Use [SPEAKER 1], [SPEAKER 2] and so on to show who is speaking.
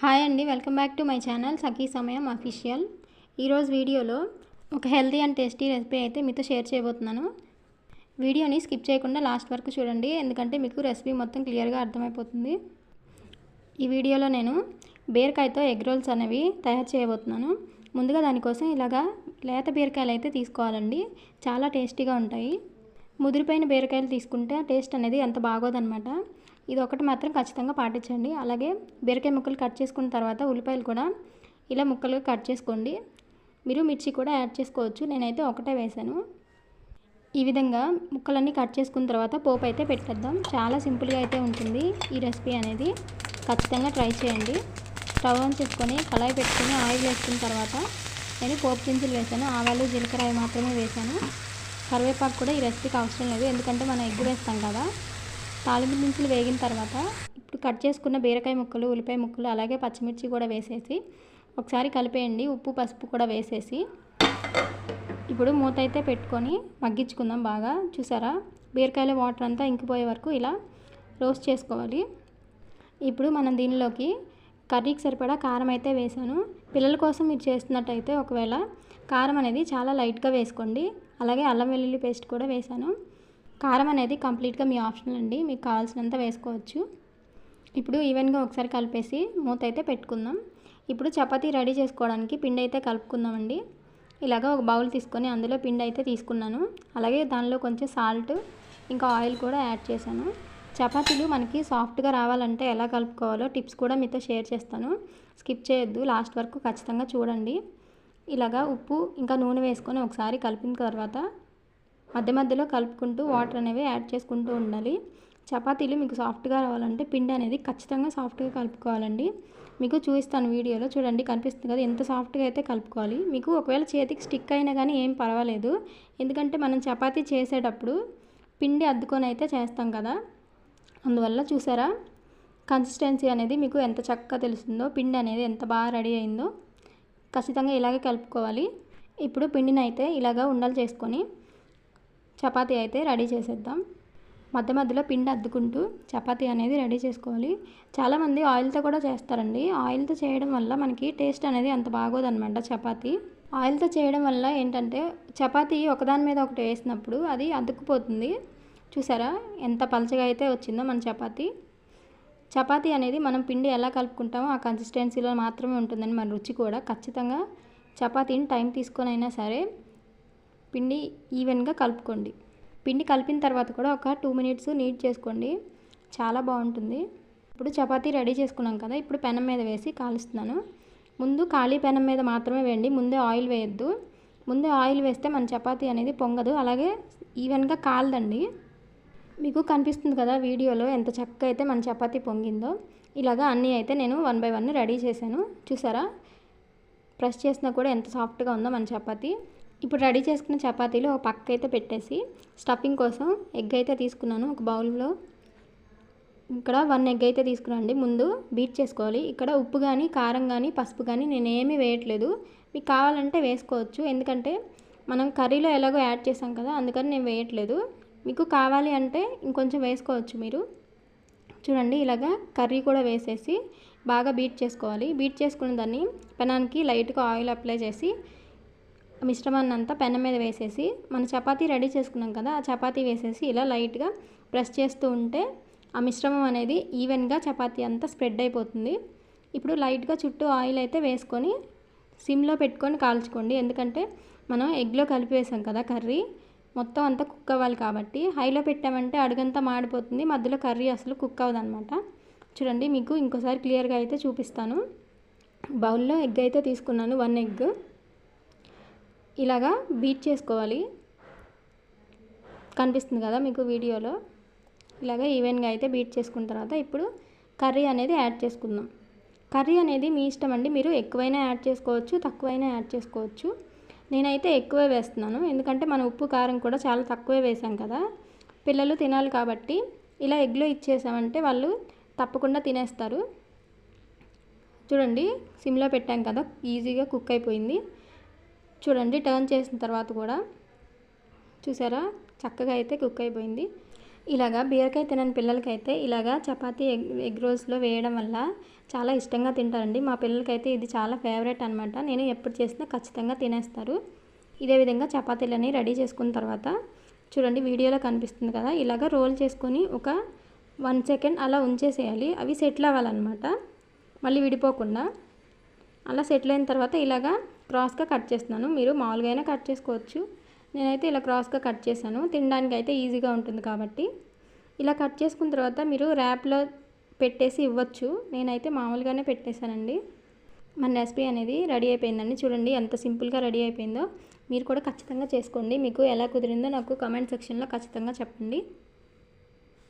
[SPEAKER 1] Hi అండి welcome back to my channel Sakhi Samayam official. ఈరోజు వీడియోలో ఒక హెల్తీ అండ్ టేస్టీ రెసిపీ అయితే మీతో షేర్ చేయబోతున్నాను. వీడియోని స్కిప్ చేయకుండా లాస్ట్ వరకు చూడండి ఎందుకంటే మీకు రెసిపీ మొత్తం క్లియర్గా అర్థమైపోతుంది. ఈ వీడియోలో నేను బీరకాయతో ఎగ్ రోల్స్ అనేవి తయారు చేయబోతున్నాను. ముందుగా దానికోసం ఇలాగా లేత బీరకాయలు అయితే తీసుకోవాలండి చాలా టేస్టీగా ఉంటాయి. ముదిరిపోయిన బీరకాయలు తీసుకుంటే టేస్ట్ అనేది అంత బాగోదన్నమాట. ఇది ఒకటి మాత్రం ఖచ్చితంగా పాటించండి. అలాగే బీరకాయ ముక్కలు కట్ చేసుకున్న తర్వాత ఉల్లిపాయలు కూడా ఇలా ముక్కలుగా కట్ చేసుకోండి. మీరు మిర్చి కూడా యాడ్ చేసుకోవచ్చు. నేనైతే ఒకటే వేసాను ఈ విధంగా ముక్కలన్నీ కట్ చేసుకున్న తర్వాత పోపు అయితే పెట్టేద్దాం. చాలా సింపుల్గా అయితే ఉంటుంది ఈ రెసిపీ అనేది. ఖచ్చితంగా ట్రై చేయండి. స్టవ్ ఆన్ చేసుకొని కళాయి పెట్టుకొని ఆయిల్ వేసుకున్న తర్వాత నేను పోపు దినుసులు వేసాను ఆవాలు జీలకర్ర మాత్రమే వేసాను కరివేపాకు కూడా ఈ రెసిపీకి అవసరం లేదు. ఎందుకంటే మనం ఎగ్ వేస్తాం కదా. తాలింపు దినుసులు వేగిన తర్వాత ఇప్పుడు కట్ చేసుకున్న బీరకాయ ముక్కలు ఉల్లిపాయ ముక్కలు అలాగే పచ్చిమిర్చి కూడా వేసేసి ఒకసారి కలిపేయండి. ఉప్పు పసుపు కూడా వేసేసి ఇప్పుడు మూత అయితే పెట్టుకొని మగ్గించుకుందాం బాగా. చూసారా? బీరకాయల వాటర్ అంతా ఇంకిపోయే వరకు ఇలా రోస్ట్ చేసుకోవాలి. ఇప్పుడు మనం దీనిలోకి కర్రీకి సరిపడా కారం అయితే వేసాను. పిల్లల కోసం మీరు చేస్తున్నట్టయితే ఒకవేళ కారం అనేది చాలా లైట్గా వేసుకోండి. అలాగే అల్లం వెల్లుల్లి పేస్ట్ కూడా వేసాను. కారం అనేది కంప్లీట్గా మీ ఆప్షనల్ అండి. మీకు కావాల్సినంత వేసుకోవచ్చు. ఇప్పుడు ఈవెన్గా ఒకసారి కలిపేసి మూత అయితే పెట్టుకుందాం. ఇప్పుడు చపాతీ రెడీ చేసుకోవడానికి పిండి అయితే కలుపుకుందామండి. ఇలాగ ఒక బౌల్ తీసుకొని అందులో పిండి అయితే తీసుకున్నాను. అలాగే దానిలో కొంచెం సాల్ట్ ఇంకా ఆయిల్ కూడా యాడ్ చేశాను. చపాతీలు మనకి సాఫ్ట్గా రావాలంటే ఎలా కలుపుకోవాలో టిప్స్ కూడా మీతో షేర్ చేస్తాను. స్కిప్ చేయొద్దు లాస్ట్ వరకు ఖచ్చితంగా చూడండి. ఇలాగా ఉప్పు ఇంకా నూనె వేసుకొని ఒకసారి కలిపిన తర్వాత మధ్య మధ్యలో కలుపుకుంటూ వాటర్ అనేవి యాడ్ చేసుకుంటూ ఉండాలి. చపాతీలు మీకు సాఫ్ట్గా రావాలంటే పిండి అనేది ఖచ్చితంగా సాఫ్ట్గా కలుపుకోవాలండి. మీకు చూపిస్తాను వీడియోలో చూడండి కనిపిస్తుంది కదా ఎంత సాఫ్ట్గా అయితే కలుపుకోవాలి. మీకు ఒకవేళ చేతికి స్టిక్ అయినా కానీ ఏం పర్వాలేదు. ఎందుకంటే మనం చపాతీ చేసేటప్పుడు పిండి అద్దుకొని అయితే చేస్తాం కదా. అందువల్ల చూసారా? కన్సిస్టెన్సీ అనేది మీకు ఎంత చక్కగా తెలుస్తుందో పిండి అనేది ఎంత బాగా రెడీ అయిందో ఖచ్చితంగా ఇలాగే కలుపుకోవాలి. ఇప్పుడు పిండిని అయితే ఇలాగా ఉండలు చేసుకొని చపాతీ అయితే రెడీ చేసేద్దాం. మధ్య మధ్యలో పిండి అద్దుకుంటూ చపాతీ అనేది రెడీ చేసుకోవాలి. చాలామంది ఆయిల్తో కూడా చేస్తారండి. ఆయిల్తో చేయడం వల్ల మనకి టేస్ట్ అనేది అంత బాగోదన్నమాట చపాతీ. ఆయిల్తో చేయడం వల్ల ఏంటంటే చపాతీ ఒకదాని మీద ఒకటి వేసినప్పుడు అది అతుక్కుపోతుంది. చూసారా? ఎంత పలచగా అయితే వచ్చిందో మన చపాతీ. చపాతీ అనేది మనం పిండి ఎలా కలుపుకుంటామో ఆ కన్సిస్టెన్సీలో మాత్రమే ఉంటుందని మన రుచి కూడా. ఖచ్చితంగా చపాతీని టైం తీసుకొని అయినా సరే పిండి ఈవెన్గా కలుపుకోండి. పిండి కలిపిన తర్వాత కూడా ఒక టూ మినిట్స్ నీట్ చేసుకోండి. చాలా బాగుంటుంది. ఇప్పుడు చపాతీ రెడీ చేసుకున్నాం కదా ఇప్పుడు పెనం మీద వేసి కాలుస్తున్నాను. ముందు ఖాళీ పెనం మీద మాత్రమే వేయండి ముందే ఆయిల్ వేయద్దు. ముందే ఆయిల్ వేస్తే మన చపాతీ అనేది పొంగదు. అలాగే ఈవెన్గా కాలదండి. మీకు కనిపిస్తుంది కదా వీడియోలో ఎంత చక్కగా అయితే మన చపాతీ పొంగిందో. ఇలాగా అన్నీ అయితే నేను వన్ బై వన్ రెడీ చేశాను. చూసారా? ప్రెస్ చేసినా కూడా ఎంత సాఫ్ట్గా ఉందో మన చపాతీ. ఇప్పుడు రెడీ చేసుకున్న చపాతీలు ఒక పక్క అయితే పెట్టేసి స్టఫింగ్ కోసం ఎగ్ అయితే తీసుకున్నాను ఒక బౌల్లో. ఇక్కడ వన్ ఎగ్ అయితే తీసుకురండి. ముందు బీట్ చేసుకోవాలి. ఇక్కడ ఉప్పు కానీ కారం కానీ పసుపు కానీ నేను ఏమీ వేయట్లేదు. మీకు కావాలంటే వేసుకోవచ్చు. ఎందుకంటే మనం కర్రీలో ఎలాగో యాడ్ చేసాం కదా అందుకని నేను వేయట్లేదు. మీకు కావాలి అంటే ఇంకొంచెం వేసుకోవచ్చు మీరు. చూడండి ఇలాగా కర్రీ కూడా వేసేసి బాగా బీట్ చేసుకోవాలి. బీట్ చేసుకున్న దాన్ని పెనానికి లైట్గా ఆయిల్ అప్లై చేసి మిశ్రమాన్ని అంతా పెనం మీద వేసేసి మన చపాతీ రెడీ చేసుకున్నాం కదా ఆ చపాతీ వేసేసి ఇలా లైట్గా ప్రెస్ చేస్తూ ఉంటే ఆ మిశ్రమం అనేది ఈవెన్గా చపాతీ అంతా స్ప్రెడ్ అయిపోతుంది. ఇప్పుడు లైట్గా చుట్టూ ఆయిల్ అయితే వేసుకొని సిమ్లో పెట్టుకొని కాల్చుకోండి. ఎందుకంటే మనం ఎగ్లో కలిపేసాం కదా కర్రీ మొత్తం అంతా కుక్ అవ్వాలి కాబట్టి. హైలో పెట్టామంటే అడుగంతా మాడిపోతుంది మధ్యలో కర్రీ అసలు కుక్ అవ్వదు అనమాట చూడండి మీకు ఇంకోసారి క్లియర్గా అయితే చూపిస్తాను. బౌల్లో ఎగ్ అయితే తీసుకున్నాను వన్ ఎగ్. ఇలాగా బీట్ చేసుకోవాలి. కనిపిస్తుంది కదా మీకు వీడియోలో? ఇలాగ ఈవెన్గా అయితే బీట్ చేసుకున్న తర్వాత ఇప్పుడు కర్రీ అనేది యాడ్ చేసుకుందాం. కర్రీ అనేది మీ ఇష్టం అండి మీరు ఎక్కువైనా యాడ్ చేసుకోవచ్చు తక్కువైనా యాడ్ చేసుకోవచ్చు. నేనైతే ఎక్కువే వేస్తున్నాను ఎందుకంటే మన ఉప్పు కారం కూడా చాలా తక్కువే వేసాం కదా. పిల్లలు తినాలి కాబట్టి ఇలా ఎగ్లో ఇచ్చేసామంటే వాళ్ళు తప్పకుండా తినేస్తారు. చూడండి సిమ్లో పెట్టాం కదా ఈజీగా కుక్ అయిపోయింది. చూడండి టర్న్ చేసిన తర్వాత కూడా చూసారా? చక్కగా అయితే కుక్ అయిపోయింది. ఇలాగా బీరకాయ తినని పిల్లలకైతే ఇలాగా చపాతీ ఎగ్ ఎగ్ రోల్స్లో వేయడం వల్ల చాలా ఇష్టంగా తింటారండి. మా పిల్లలకైతే ఇది చాలా ఫేవరెట్ అనమాట నేను ఎప్పుడు చేసినా ఖచ్చితంగా తినేస్తారు. ఇదే విధంగా చపాతీలని రెడీ చేసుకున్న తర్వాత చూడండి వీడియోలో కనిపిస్తుంది కదా ఇలాగ రోల్ చేసుకొని ఒక వన్ సెకండ్ అలా ఉంచేసేయాలి. అవి సెటిల్ అవ్వాలన్నమాట. మళ్ళీ విడిపోకుండా. అలా సెటిల్ అయిన తర్వాత ఇలాగా క్రాస్గా కట్ చేస్తున్నాను. మీరు మామూలుగా అయినా కట్ చేసుకోవచ్చు. నేనైతే ఇలా క్రాస్గా కట్ చేశాను. తినడానికి అయితే ఈజీగా ఉంటుంది కాబట్టి. ఇలా కట్ చేసుకున్న తర్వాత మీరు ర్యాప్లో పెట్టేసి ఇవ్వచ్చు. నేనైతే మామూలుగానే పెట్టేశానండి. మన రెసిపీ అనేది రెడీ అయిపోయిందండి. చూడండి ఎంత సింపుల్గా రెడీ అయిపోయిందో. మీరు కూడా ఖచ్చితంగా చేసుకోండి. మీకు ఎలా కుదిరిందో నాకు కామెంట్ సెక్షన్లో ఖచ్చితంగా చెప్పండి.